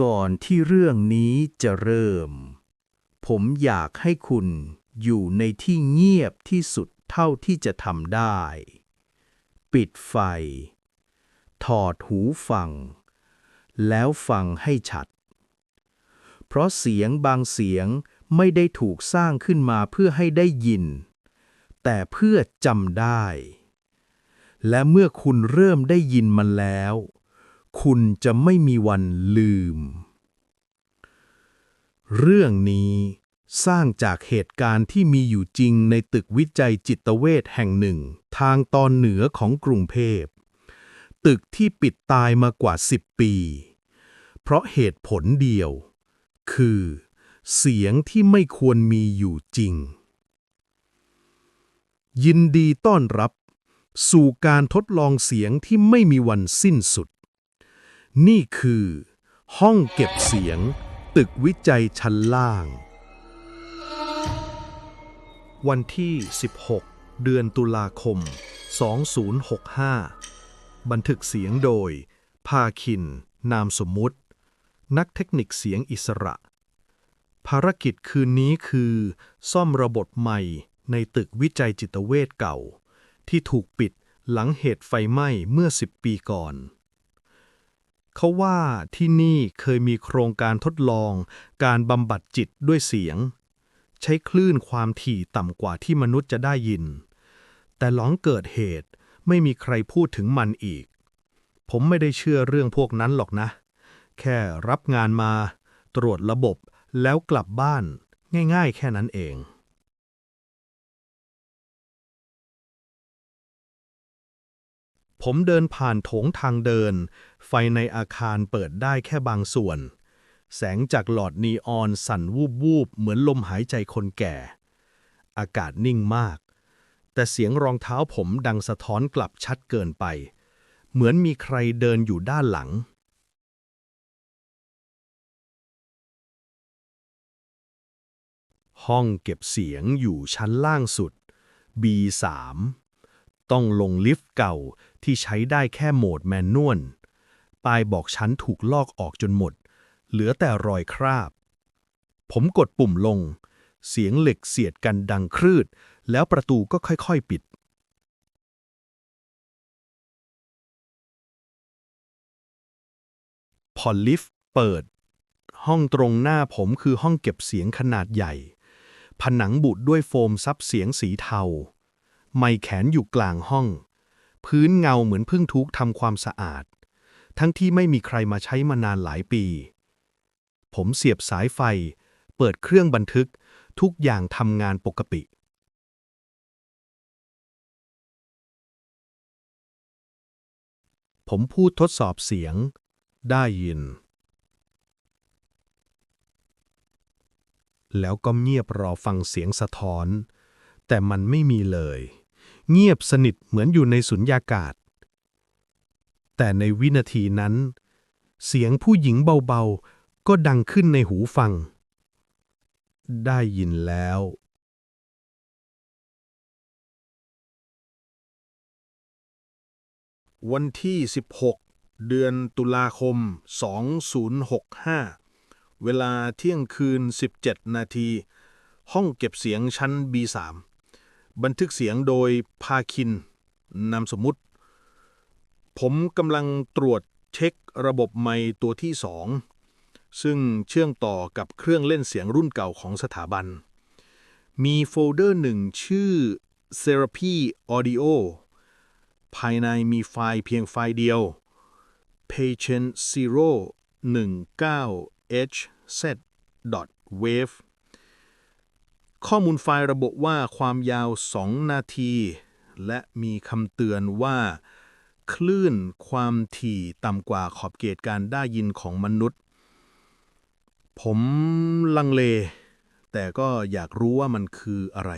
ก่อนที่เรื่องนี้จะเริ่ม ผมอยากให้คุณอยู่ในที่เงียบที่สุดเท่าที่จะทำได้ ปิดไฟ ถอดหูฟัง แล้วฟังให้ชัด เพราะเสียงบางเสียงไม่ได้ถูกสร้างขึ้นมาเพื่อให้ได้ยิน แต่เพื่อจำได้ และเมื่อคุณเริ่มได้ยินมันแล้ว คุณจะไม่มีวันลืม เรื่องนี้สร้างจากเหตุการณ์ที่มีอยู่จริงในตึกวิจัยจิตเวชแห่งหนึ่ง ทางตอนเหนือของกรุงเทพตึกที่ปิดตายมากว่า 10 ปี เพราะเหตุผลเดียว คือ เสียงที่ไม่ควรมีอยู่จริง ยินดีต้อนรับ สู่การทดลองเสียงที่ไม่มีวันสิ้นสุด นี่คือ ห้องเก็บเสียง ตึกวิจัยชั้นล่าง วันที่ 16 เดือนตุลาคม 2065 บันทึกเสียงโดย ภาคิน นามสมมุติ นักเทคนิคเสียงอิสระ ภารกิจคืนนี้คือ ซ่อมระบบใหม่ในตึกวิจัยจิตเวชเก่า ที่ถูกปิดหลังเหตุไฟไหม้เมื่อ 10 ปีก่อน เขาว่าที่นี่เคยมีโครงการทดลอง การบำบัดจิตด้วยเสียง ใช้คลื่นความถี่ต่ำกว่าที่มนุษย์จะได้ยิน แต่หลังเกิดเหตุไม่มีใครพูดถึงมันอีก ผมไม่ได้เชื่อเรื่องพวกนั้นหรอกนะ แค่รับงานมา ตรวจระบบแล้วกลับบ้าน ง่ายๆ แค่นั้นเอง ผมเดินผ่านโถงทางเดิน ไฟในอาคารเปิดได้แค่บางส่วน แสงจากหลอดนีออนสั่นวูบวูบเหมือนลมหายใจคนแก่ อากาศนิ่งมาก แต่เสียงรองเท้าผมดังสะท้อนกลับชัดเกินไป เหมือนมีใครเดินอยู่ด้านหลัง ห้องเก็บเสียงอยู่ชั้นล่างสุด B3 ต้องลงลิฟต์เก่าที่ใช้ได้แค่โหมดแมนนวลป้ายบอกชั้นถูกลอกออกจนหมด เหลือแต่รอยคราบ ผมกดปุ่มลง เสียงเหล็กเสียดกันดังครืด แล้วประตูก็ค่อยๆปิด พอลิฟต์เปิด ห้องตรงหน้าผมคือห้องเก็บเสียงขนาดใหญ่ ผนังบุดด้วยโฟมซับเสียงสีเทา ไมค์แขนอยู่กลางห้อง พื้นเงาเหมือนเพิ่งทุกทำความสะอาด ทั้งที่ไม่มีใครมาใช้มานานหลายปี ผมเสียบสายไฟ เปิดเครื่องบันทึก ทุกอย่างทำงานปกติผมพูดทดสอบเสียง ได้ยิน แล้วก็เงียบรอฟังเสียงสะท้อน แต่มันไม่มีเลย เงียบสนิทเหมือนอยู่ในสุญญากาศ แต่ในวินาทีนั้น เสียงผู้หญิงเบาๆ ก็ดังขึ้นในหูฟัง ได้ยินแล้ว วันที่ 16 เดือนตุลาคม 2065 เวลาเที่ยงคืน 17 นาที ห้องเก็บเสียงชั้น B3 บันทึกเสียงโดยพาคินนามสมมุติ ผมกำลังตรวจเช็คระบบไมค์ตัวที่ 2 ซึ่งเชื่อมต่อกับเครื่องเล่นเสียงรุ่นเก่าของสถาบัน มีโฟลเดอร์หนึ่งชื่อ Therapy Audio ภายในมีไฟล์เพียงไฟล์เดียว patient 019 hz wave ข้อมูลไฟล์ระบุว่าความยาว 2 นาที และมีคำเตือนว่า คลื่นความถี่ต่ำกว่าขอบเขตการได้ยินของมนุษย์ ผมลังเล แต่ก็อยากรู้ว่ามันคืออะไร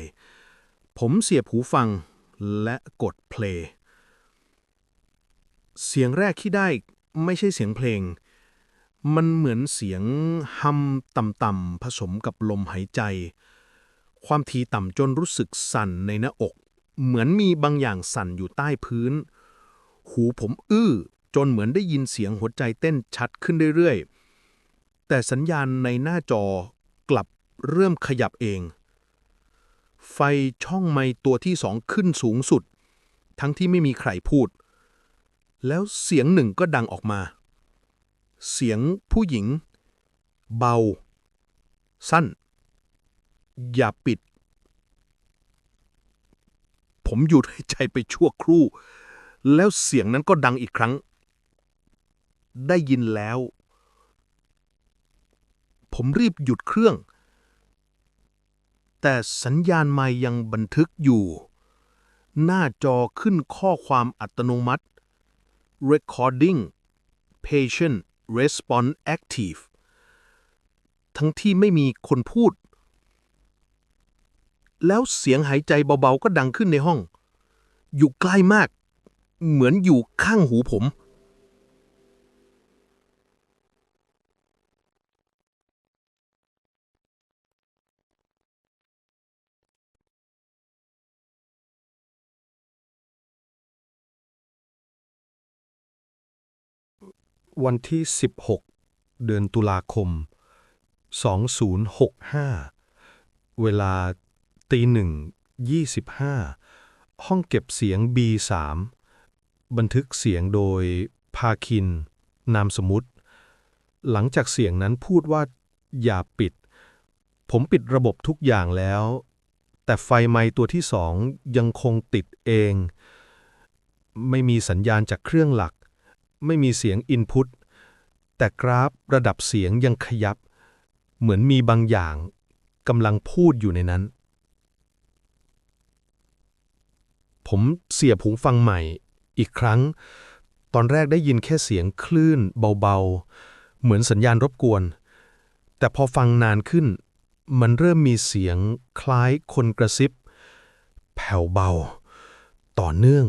ผมเสียบหูฟังและกดเพลงเสียงแรกที่ได้ไม่ใช่เสียงเพลง มันเหมือนเสียงฮัมต่ำๆผสมกับลมหายใจ ความถี่ต่ำจนรู้สึกสั่นในหน้าอก เหมือนมีบางอย่างสั่นอยู่ใต้พื้น หูผมอื้อ จนเหมือนได้ยินเสียงหัวใจเต้นชัดขึ้นเรื่อยๆ แต่สัญญาณในหน้าจอกลับเริ่มขยับเอง ไฟช่องไมค์ตัวที่สองขึ้นสูงสุด ทั้งที่ไม่มีใครพูด แล้วเสียงหนึ่งก็ดังออกมา เสียงผู้หญิง เบา สั้น อย่าปิด ผมหยุดหายใจไปชั่วครู่ แล้วเสียงนั้นก็ดังอีกครั้ง ได้ยินแล้ว ผมรีบหยุดเครื่อง แต่สัญญาณไม่ยังบันทึกอยู่ หน้าจอขึ้นข้อความอัตโนมัติ recording patient response active ทั้งที่ไม่มีคนพูด แล้วเสียงหายใจเบาๆ ก็ดังขึ้นในห้อง อยู่ใกล้มาก เหมือนอยู่ข้างหูผม วันที่ 16 เดือนตุลาคม 2065 เวลา ตีหนึ่ง25ห้าห้องเก็บเสียง B3 บันทึกเสียงโดยพาคิน นามสมมติ หลังจากเสียงนั้นพูดว่า อย่าปิด ผมปิดระบบทุกอย่างแล้ว แต่ไฟไม้ตัวที่สองยังคงติดเอง ไม่มีสัญญาณจากเครื่องหลัก ไม่มีเสียงอินพุตแต่กราฟระดับเสียงยังขยับ เหมือนมีบางอย่างกำลังพูดอยู่ในนั้น ผมเสียบหูฟังใหม่อีกครั้ง ตอนแรกได้ยินแค่เสียงคลื่นเบาๆ เหมือนสัญญาณรบกวน แต่พอฟังนานขึ้น มันเริ่มมีเสียงคล้ายคนกระซิบ แผ่วเบา ต่อเนื่อง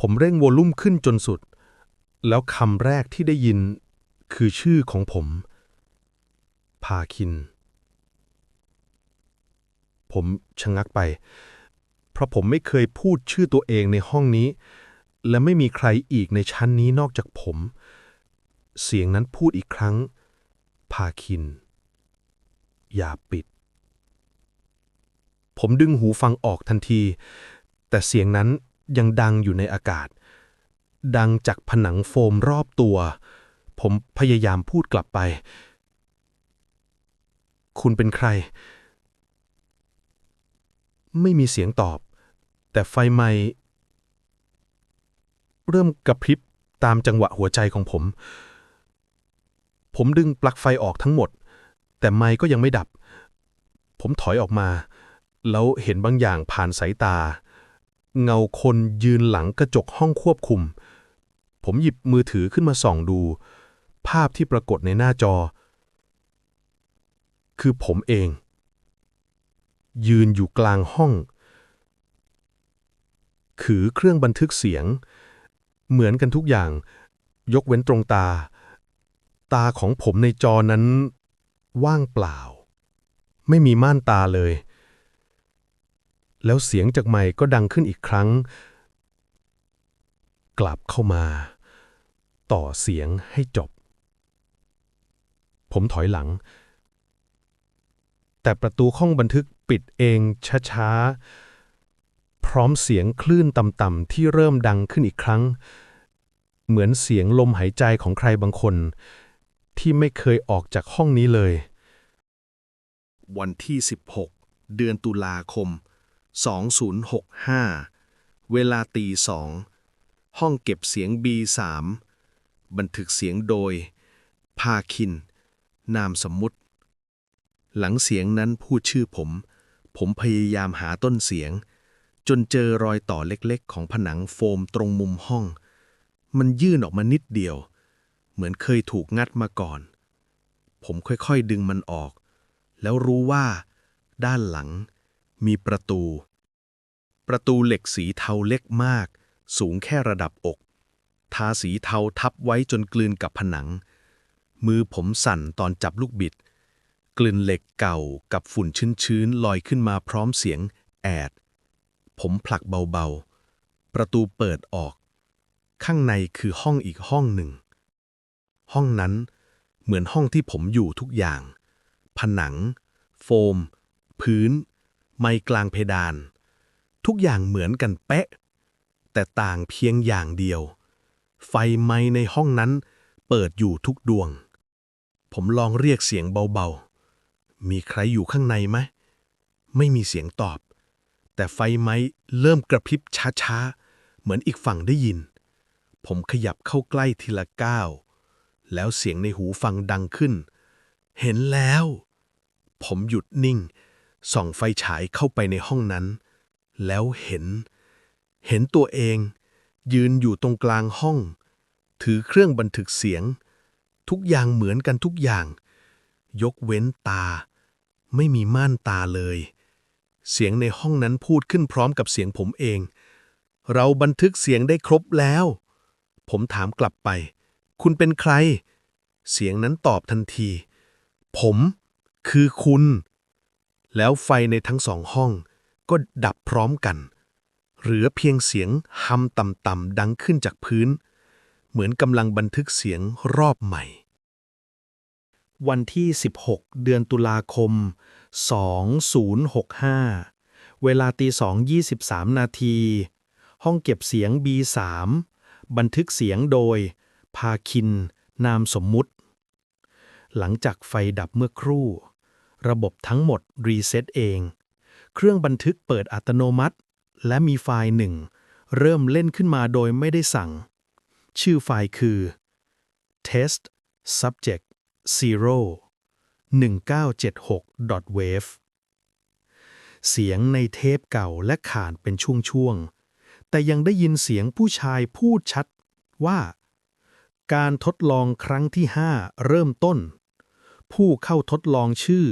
ผมเร่งโวลูมขึ้นจนสุด แล้วคำแรกที่ได้ยินคือชื่อของผม พาคิน ผมชะงักไป เพราะผมไม่เคยพูดชื่อตัวเองในห้องนี้ และไม่มีใครอีกในชั้นนี้นอกจากผม เสียงนั้นพูดอีกครั้ง พาคิน อย่าปิด ผมดึงหูฟังออกทันที แต่เสียงนั้นยังดังอยู่ในอากาศ ดังจากผนังโฟมรอบตัว ผมพยายามพูดกลับไป คุณเป็นใคร ไม่มีเสียงตอบ แต่ไฟไหม้เริ่มกระพริบตามจังหวะหัวใจของผม ผมดึงปลั๊กไฟออกทั้งหมด แต่ไม้ก็ยังไม่ดับ ผมถอยออกมา แล้วเห็นบางอย่างผ่านสายตา เงาคนยืนหลังกระจกห้องควบคุม ผมหยิบมือถือขึ้นมาส่องดู ภาพที่ปรากฏในหน้าจอ คือผมเอง ยืนอยู่กลางห้อง ถือเครื่องบันทึกเสียง เหมือนกันทุกอย่าง ยกเว้นตรงตา ตาของผมในจอนั้น ว่างเปล่า ไม่มีม่านตาเลย แล้วเสียงจากไมค์ก็ดังขึ้นอีกครั้ง กลับเข้ามา ต่อเสียงให้จบ ผมถอยหลัง แต่ประตูห้องบันทึกปิดเองช้าๆ พร้อมเสียงคลื่นต่ำๆที่เริ่มดังขึ้นอีกครั้ง เหมือนเสียงลมหายใจของใครบางคน ที่ไม่เคยออกจากห้องนี้เลย วันที่ 16 เดือนตุลาคม 2065 เวลาตีสอง ห้องเก็บเสียง B3 บันทึกเสียงโดย พาคิน นามสมมุติ หลังเสียงนั้นพูดชื่อผม ผมพยายามหาต้นเสียง จนเจอรอยต่อเล็กๆ ของผนังโฟมตรงมุมห้อง มันยื่นออกมานิดเดียว เหมือนเคยถูกงัดมาก่อน ผมค่อยๆดึงมันออก แล้วรู้ว่า ด้านหลัง มีประตู ประตูเหล็กสีเทาเล็กมาก สูงแค่ระดับอก ทาสีเทาทับไว้จนกลืนกับผนัง มือผมสั่นตอนจับลูกบิด กลิ่นเหล็กเก่ากับฝุ่นชื้นๆลอยขึ้นมาพร้อมเสียงแอด ผมผลักเบาๆ ประตูเปิดออก ข้างในคือห้องอีกห้องหนึ่ง ห้องนั้นเหมือนห้องที่ผมอยู่ทุกอย่าง ผนัง โฟม พื้น ไม้กลางเพดาน ทุกอย่างเหมือนกันเป๊ะ แต่ต่างเพียงอย่างเดียว ไฟไม้ในห้องนั้นเปิดอยู่ทุกดวง ผมลองเรียกเสียงเบาๆ มีใครอยู่ข้างในไหม ไม่มีเสียงตอบ แต่ไฟไม้เริ่มกระพริบช้าๆ เหมือนอีกฝั่งได้ยิน ผมขยับเข้าใกล้ทีละก้าว แล้วเสียงในหูฟังดังขึ้น เห็นแล้ว ผมหยุดนิ่ง ส่องไฟฉายเข้าไปในห้องนั้น แล้วเห็น เห็นตัวเอง ยืนอยู่ตรงกลางห้อง ถือเครื่องบันทึกเสียง ทุกอย่างเหมือนกันทุกอย่าง ยกเว้นตา ไม่มีม่านตาเลย เสียงในห้องนั้นพูดขึ้นพร้อมกับเสียงผมเอง เราบันทึกเสียงได้ครบแล้ว ผมถามกลับไป คุณเป็นใคร เสียงนั้นตอบทันที ผมคือคุณ แล้วไฟในทั้งสองห้องก็ดับพร้อมกัน เหลือเพียงเสียงฮัมต่ำๆดังขึ้นจากพื้น เหมือนกำลังบันทึกเสียงรอบใหม่ วันที่ 16 เดือนตุลาคม 2065 เวลาตี 2.23 นาที ห้องเก็บเสียง B3 บันทึกเสียงโดย พาคิน นามสมมุติ หลังจากไฟดับเมื่อครู่ ระบบทั้งหมดรีเซ็ตเอง เครื่องบันทึกเปิดอัตโนมัติ และมีไฟล์หนึ่ง เริ่มเล่นขึ้นมาโดยไม่ได้สั่ง ชื่อไฟล์คือ test subject 0 1976 wave เสียงในเทปเก่าและขาดเป็นช่วงๆ แต่ยังได้ยินเสียงผู้ชายพูดชัดว่า การทดลองครั้งที่ 5 เริ่มต้น ผู้เข้าทดลองชื่อ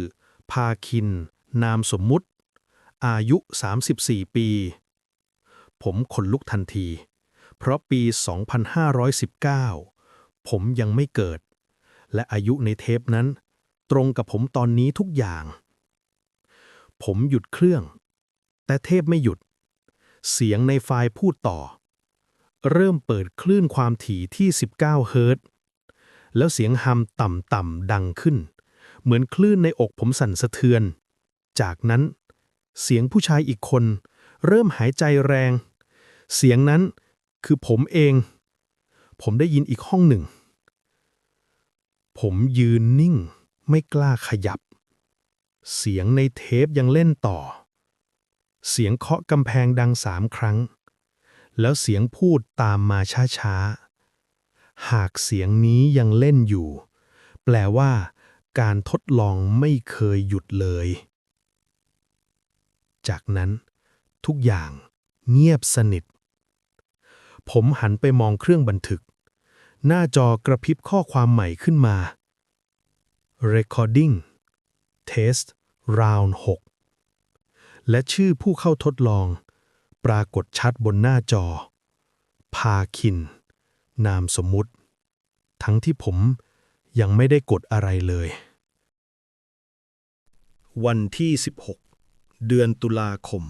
พาคิน นามสมมุติ อายุ 34 ปี ผมขนลุกทันที เพราะปี 2519 ผมยังไม่เกิด และอายุในเทปนั้น ตรงกับผมตอนนี้ทุกอย่าง ผมหยุดเครื่อง แต่เทปไม่หยุด เสียงในไฟล์พูดต่อ เริ่มเปิดคลื่นความถี่ที่ 19 เฮิรตซ์แล้วเสียงฮัมต่ำๆดังขึ้น เหมือนคลื่นในอกผมสั่นสะเทือน จากนั้น เสียงผู้ชายอีกคน เริ่มหายใจแรง เสียงนั้นคือผมเอง ผมได้ยินอีกห้องหนึ่ง ผมยืนนิ่ง ไม่กล้าขยับ เสียงในเทปยังเล่นต่อ เสียงเคาะกำแพงดังสามครั้ง แล้วเสียงพูดตามมาช้าๆ หากเสียงนี้ยังเล่นอยู่ แปลว่า การทดลองไม่เคยหยุดเลย จากนั้น ทุกอย่างเงียบสนิท ผมหันไปมองเครื่องบันทึก หน้าจอกระพริบข้อความใหม่ขึ้นมา Recording Test Round 6 และชื่อผู้เข้าทดลอง ปรากฏชัดบนหน้าจอ พาคิน นามสมมุติ ทั้งที่ผมยังไม่ได้กดอะไรเลย วันที่ 16 เดือนตุลาคม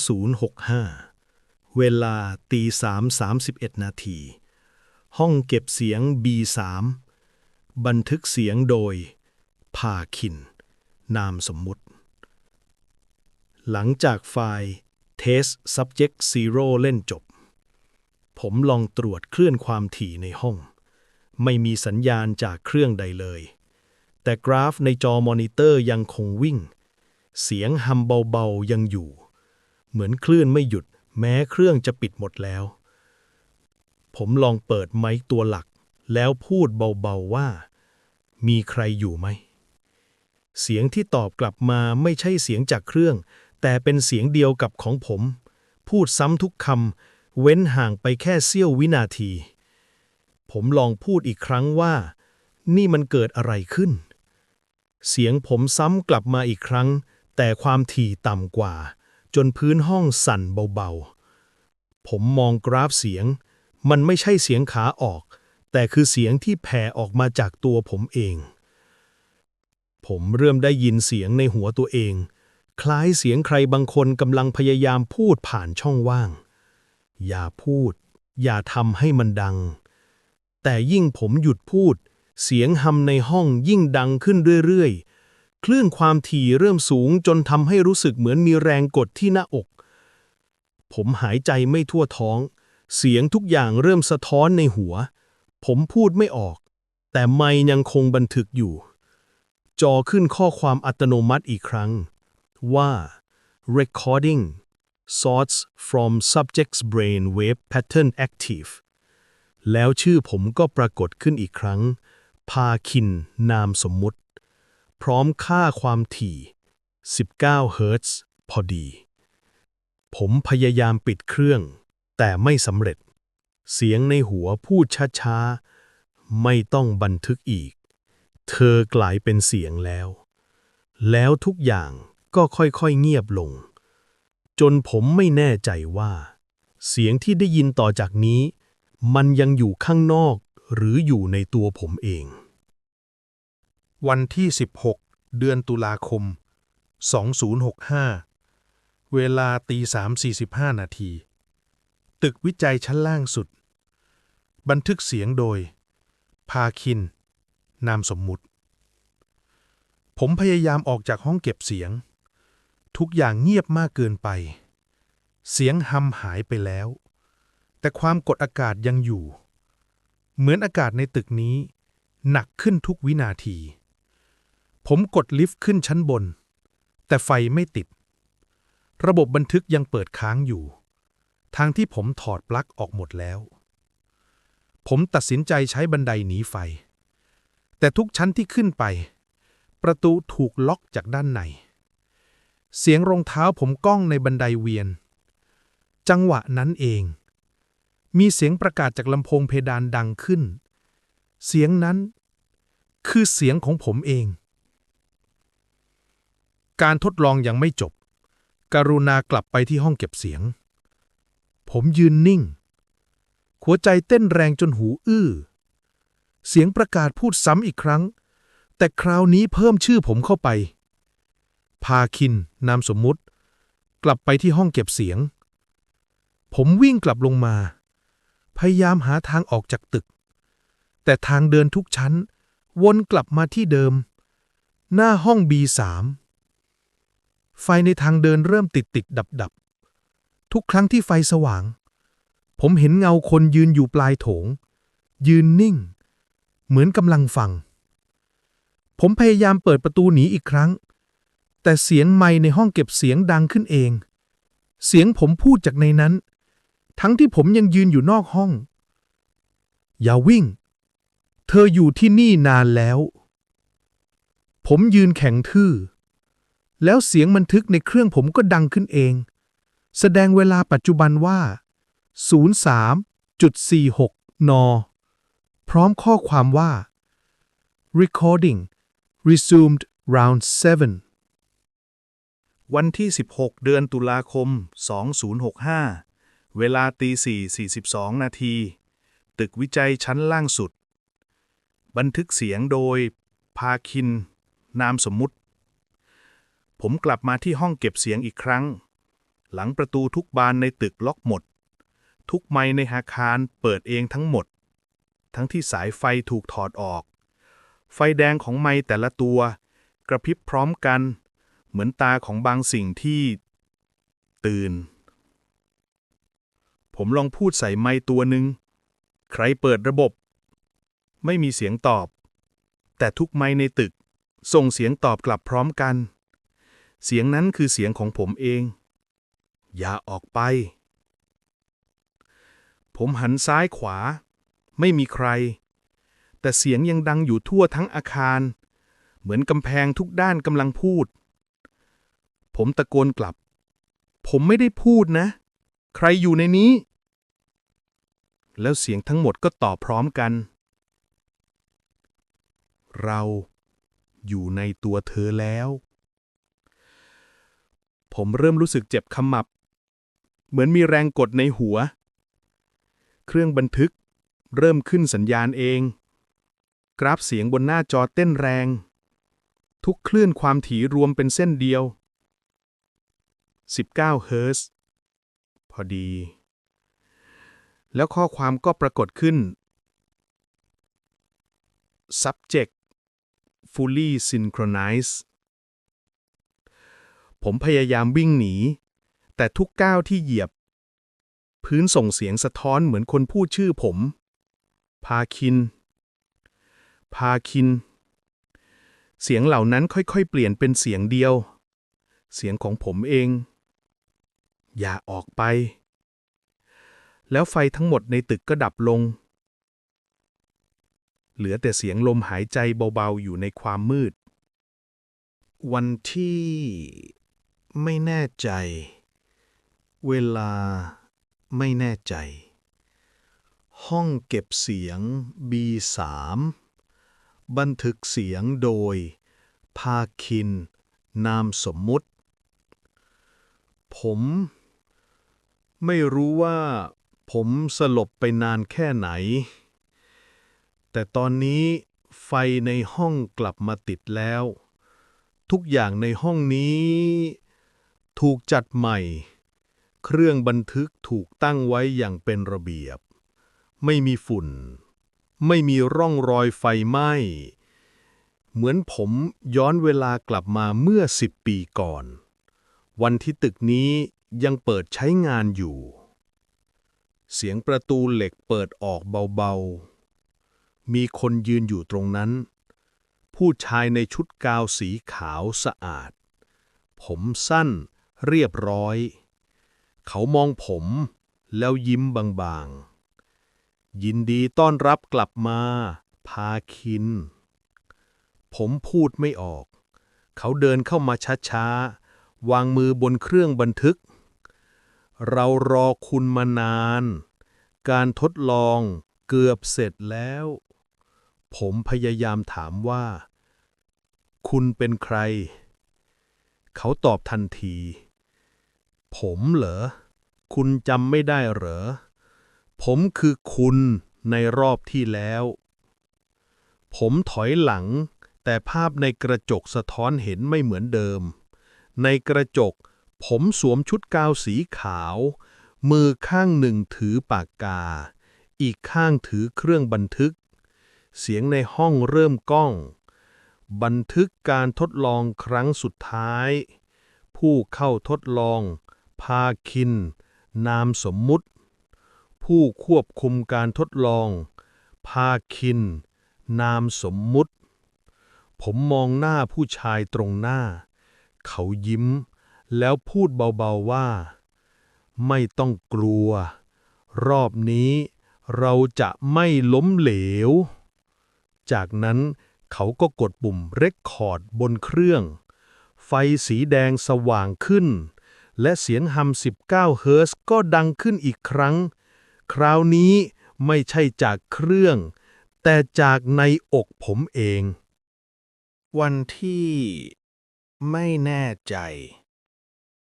2065 เวลาตี3 31 นาที ห้องเก็บเสียง B3 บันทึกเสียงโดยพาคิน นามสมมุติ หลังจากไฟล์ Test Subject Zero เล่นจบ ผมลองตรวจเคลื่อนความถี่ในห้อง ไม่มีสัญญาณจากเครื่องใดเลย แต่กราฟในจอมอนิเตอร์ยังคงวิ่ง เสียงฮัมเบาๆยังอยู่ เหมือนคลื่นไม่หยุดแม้เครื่องจะปิดหมดแล้ว ผมลองเปิดไมค์ตัวหลัก แล้วพูดเบาๆว่า มีใครอยู่ไหม เสียงที่ตอบกลับมาไม่ใช่เสียงจากเครื่อง แต่เป็นเสียงเดียวกับของผม พูดซ้ำทุกคำเว้นห่างไปแค่เสี้ยววินาที ผมลองพูดอีกครั้งว่า นี่มันเกิดอะไรขึ้น เสียงผมซ้ำกลับมาอีกครั้ง แต่ความถี่ต่ำกว่า จนพื้นห้องสั่นเบาๆ ผมมองกราฟเสียง มันไม่ใช่เสียงขาออก แต่คือเสียงที่แผ่ออกมาจากตัวผมเอง ผมเริ่มได้ยินเสียงในหัวตัวเอง คล้ายเสียงใครบางคนกำลังพยายามพูดผ่านช่องว่าง อย่าพูด อย่าทำให้มันดัง แต่ยิ่งผมหยุดพูด เสียงฮัมในห้องยิ่งดังขึ้นเรื่อยๆ คลื่นความถี่เริ่มสูงจนทำให้รู้สึกเหมือนมีแรงกดที่หน้าอก ผมหายใจไม่ทั่วท้องเสียงทุกอย่างเริ่มสะท้อนในหัว ผมพูดไม่ออก แต่ไมค์ยังคงบันทึกอยู่ จอขึ้นข้อความอัตโนมัติอีกครั้ง ว่า recording sorts from subject's brain wave pattern active แล้วชื่อผมก็ปรากฏขึ้นอีกครั้ง พาคิน นามสมมุติ พร้อมค่าความถี่ 19 เฮิรตซ์พอดี ผมพยายามปิดเครื่อง แต่ไม่สำเร็จ เสียงในหัวพูดช้าๆ ไม่ต้องบันทึกอีก เธอกลายเป็นเสียงแล้ว แล้วทุกอย่างก็ค่อยๆเงียบลง จนผมไม่แน่ใจว่า เสียงที่ได้ยินต่อจากนี้ มันยังอยู่ข้างนอกหรืออยู่ในตัวผมเอง วันที่ 16 เดือนตุลาคม 2065 เวลาตี3.45 นาที ตึกวิจัยชั้นล่างสุด บันทึกเสียงโดย พาคิน นามสมมุติ ผมพยายามออกจากห้องเก็บเสียง ทุกอย่างเงียบมากเกินไป เสียงฮัมหายไปแล้ว แต่ความกดอากาศยังอยู่ เหมือนอากาศในตึกนี้ หนักขึ้นทุกวินาที ผมกดลิฟต์ขึ้นชั้นบน แต่ไฟไม่ติด ระบบบันทึกยังเปิดค้างอยู่ ทางที่ผมถอดปลั๊กออกหมดแล้ว ผมตัดสินใจใช้บันไดหนีไฟ แต่ทุกชั้นที่ขึ้นไป ประตูถูกล็อกจากด้านใน เสียงรองเท้าผมก้องในบันไดเวียน จังหวะนั้นเอง มีเสียงประกาศจากลำโพงเพดานดังขึ้น เสียงนั้นคือเสียงของผมเอง การทดลองยังไม่จบ กรุณากลับไปที่ห้องเก็บเสียง ผมยืนนิ่ง หัวใจเต้นแรงจนหูอื้อ เสียงประกาศพูดซ้ำอีกครั้ง แต่คราวนี้เพิ่มชื่อผมเข้าไป พาคิน นามสมมุติ กลับไปที่ห้องเก็บเสียง ผมวิ่งกลับลงมา พยายามหาทางออกจากตึก แต่ทางเดินทุกชั้น วนกลับมาที่เดิม หน้าห้อง B3 ไฟในทางเดินเริ่มติดติดดับดับทุกครั้งที่ไฟสว่าง ผมเห็นเงาคนยืนอยู่ปลายโถง ยืนนิ่ง เหมือนกำลังฟัง ผมพยายามเปิดประตูหนีอีกครั้ง แต่เสียงไมค์ในห้องเก็บเสียงดังขึ้นเอง เสียงผมพูดจากในนั้น ทั้งที่ผมยังยืนอยู่นอกห้อง อย่าวิ่ง เธออยู่ที่นี่นานแล้ว ผมยืนแข็งทื่อ แล้วเสียงบันทึกในเครื่องผมก็ดังขึ้นเอง แสดงเวลาปัจจุบันว่า 03.46 น พร้อมข้อความว่า recording resumed round 7 วันที่ 16 เดือนตุลาคม 2065 เวลาตี4.42 นาที ตึกวิจัยชั้นล่างสุด บันทึกเสียงโดย พาคิน นามสมมุติ ผมกลับมาที่ห้องเก็บเสียงอีกครั้ง หลังประตูทุกบานในตึกล็อกหมด ทุกไมค์ในอาคารเปิดเองทั้งหมด ทั้งที่สายไฟถูกถอดออก ไฟแดงของไมค์แต่ละตัว กระพริบพร้อมกัน เหมือนตาของบางสิ่งที่ ตื่น ผมลองพูดใส่ไมค์ตัวหนึ่งใครเปิดระบบ ไม่มีเสียงตอบ แต่ทุกไมค์ในตึก ส่งเสียงตอบกลับพร้อมกัน เสียงนั้นคือเสียงของผมเอง อย่าออกไป ผมหันซ้ายขวา ไม่มีใคร แต่เสียงยังดังอยู่ทั่วทั้งอาคาร เหมือนกำแพงทุกด้านกำลังพูด ผมตะโกนกลับ ผมไม่ได้พูดนะ ใครอยู่ในนี้ แล้วเสียงทั้งหมดก็ตอบพร้อมกัน เราอยู่ในตัวเธอแล้ว ผมเริ่มรู้สึกเจ็บขมับ เหมือนมีแรงกดในหัว เครื่องบันทึก เริ่มขึ้นสัญญาณเอง กราฟเสียงบนหน้าจอเต้นแรง ทุกคลื่นความถี่รวมเป็นเส้นเดียว 19 เฮิรตซ์พอดี แล้วข้อความก็ปรากฏขึ้น subject fully synchronized ผมพยายามวิ่งหนี แต่ทุกก้าวที่เหยียบ พื้นส่งเสียงสะท้อนเหมือนคนพูดชื่อผม พาคิน พาคิน เสียงเหล่านั้นค่อยๆ เปลี่ยนเป็นเสียงเดียว เสียงของผมเอง อย่าออกไป แล้วไฟทั้งหมดในตึกก็ดับลง เหลือแต่เสียงลมหายใจเบาๆ อยู่ในความมืด วันที่ไม่แน่ใจ เวลา ไม่แน่ใจ ห้องเก็บเสียง B3 บันทึกเสียงโดยพาคิน นามสมมุติ ผม ไม่รู้ว่า ผมสลบไปนานแค่ไหน แต่ตอนนี้ไฟในห้องกลับมาติดแล้ว ทุกอย่างในห้องนี้ ถูกจัดใหม่ เครื่องบันทึกถูกตั้งไว้อย่างเป็นระเบียบ ไม่มีฝุ่น ไม่มีร่องรอยไฟไหม้ เหมือนผมย้อนเวลากลับมาเมื่อสิบปีก่อน วันที่ตึกนี้ยังเปิดใช้งานอยู่ เสียงประตูเหล็กเปิดออกเบาๆ มีคนยืนอยู่ตรงนั้น ผู้ชายในชุดกาวสีขาวสะอาด ผมสั้นเรียบร้อย เขามองผม แล้วยิ้มบางๆ ยินดีต้อนรับกลับมา พาคิน ผมพูดไม่ออก เขาเดินเข้ามาช้าๆ วางมือบนเครื่องบันทึก เรารอคุณมานาน การทดลองเกือบเสร็จแล้ว ผมพยายามถามว่า คุณเป็นใคร เขาตอบทันที ผมเหรอ คุณจำไม่ได้เหรอ ผมคือคุณในรอบที่แล้ว ผมถอยหลัง แต่ภาพในกระจกสะท้อนเห็นไม่เหมือนเดิม ในกระจก ผมสวมชุดกาวสีขาว มือข้างหนึ่งถือปากกา อีกข้างถือเครื่องบันทึก เสียงในห้องเริ่มก้อง บันทึกการทดลองครั้งสุดท้าย ผู้เข้าทดลอง พาคิน นามสมมุติ ผู้ควบคุมการทดลอง พาคิน นามสมมุติ ผมมองหน้าผู้ชายตรงหน้า เขายิ้ม แล้วพูดเบาๆว่า ไม่ต้องกลัว รอบนี้เราจะไม่ล้มเหลว จากนั้นเขาก็กดปุ่มเรคคอร์ดบนเครื่อง ไฟสีแดงสว่างขึ้น และเสียงฮัม 19 เฮิร์ตซ์ก็ดังขึ้นอีกครั้ง คราวนี้ไม่ใช่จากเครื่อง แต่จากในอกผมเอง วันที่ไม่แน่ใจ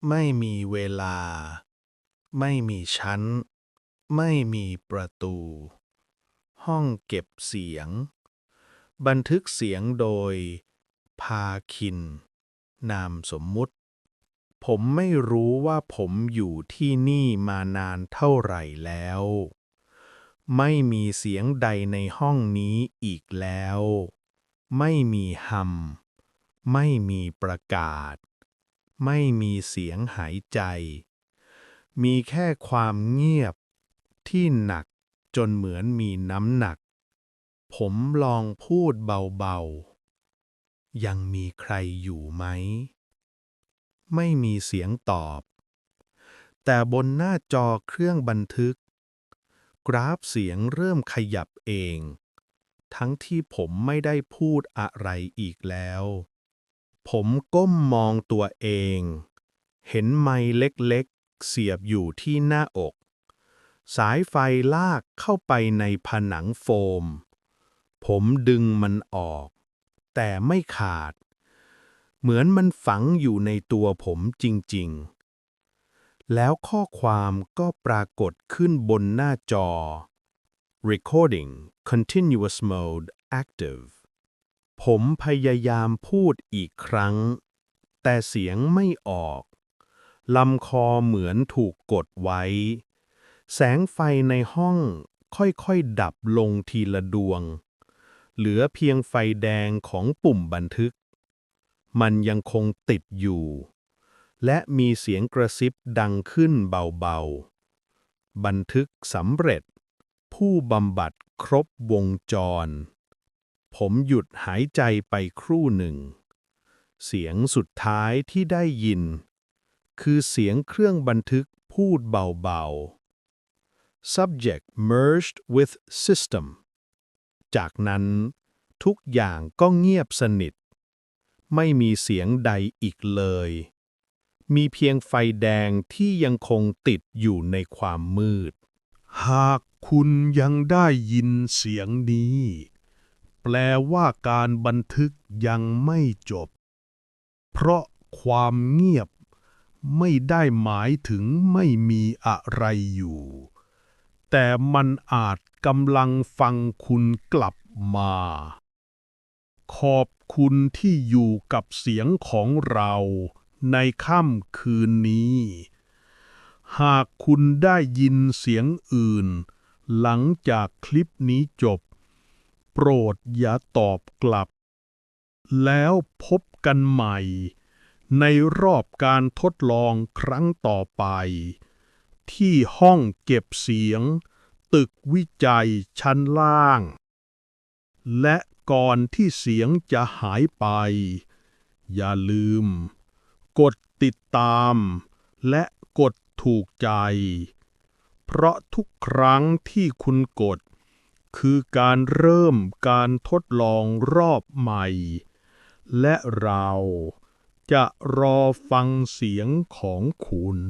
ไม่มีเวลา ไม่มีชั้น ไม่มีประตู ห้องเก็บเสียง บันทึกเสียงโดย พาคิน นามสมมุติ ผมไม่รู้ว่าผมอยู่ที่นี่มานานเท่าไหร่แล้ว ไม่มีเสียงใดในห้องนี้อีกแล้ว ไม่มีฮัม ไม่มีประกาศ ไม่มีเสียงหายใจ มีแค่ความเงียบที่หนักจนเหมือนมีน้ำหนัก ผมลองพูดเบาๆ ยังมีใครอยู่ไหม ไม่มีเสียงตอบ แต่บนหน้าจอเครื่องบันทึก กราฟเสียงเริ่มขยับเอง ทั้งที่ผมไม่ได้พูดอะไรอีกแล้ว ผมก้มมองตัวเอง เห็นไม้เล็กๆ เสียบอยู่ที่หน้าอก สายไฟลากเข้าไปในผนังโฟม ผมดึงมันออก แต่ไม่ขาด เหมือนมันฝังอยู่ในตัวผมจริงๆ แล้วข้อความก็ปรากฏขึ้นบนหน้าจอ Recording Continuous Mode Active ผมพยายามพูดอีกครั้ง แต่เสียงไม่ออกลำคอเหมือนถูกกดไว้ แสงไฟในห้องค่อยๆดับลงทีละดวง เหลือเพียงไฟแดงของปุ่มบันทึก มันยังคงติดอยู่ และมีเสียงกระซิบดังขึ้นเบาๆ บันทึกสำเร็จ ผู้บำบัดครบวงจร ผมหยุดหายใจไปครู่หนึ่ง เสียงสุดท้ายที่ได้ยิน คือเสียงเครื่องบันทึกพูดเบาๆ subject merged with system จากนั้นทุกอย่างก็เงียบสนิท ไม่มีเสียงใดอีกเลย มีเพียงไฟแดงที่ยังคงติดอยู่ในความมืด หากคุณยังได้ยินเสียงนี้ แปลว่าการบันทึกยังไม่จบ เพราะความเงียบไม่ได้หมายถึงไม่มีอะไรอยู่ แต่มันอาจกำลังฟังคุณกลับมา ขอบ คุณที่อยู่กับเสียงของเราในค่ำคืนนี้ หากคุณได้ยินเสียงอื่น หลังจากคลิปนี้จบ โปรดอย่าตอบกลับ แล้วพบกันใหม่ ในรอบการทดลองครั้งต่อไป ที่ห้องเก็บเสียง ตึกวิจัยชั้นล่าง และ ก่อนที่เสียงจะหายไป อย่าลืม กดติดตาม และกดถูกใจ เพราะทุกครั้งที่คุณกด คือการเริ่มการทดลองรอบใหม่ และเราจะรอฟังเสียงของคุณ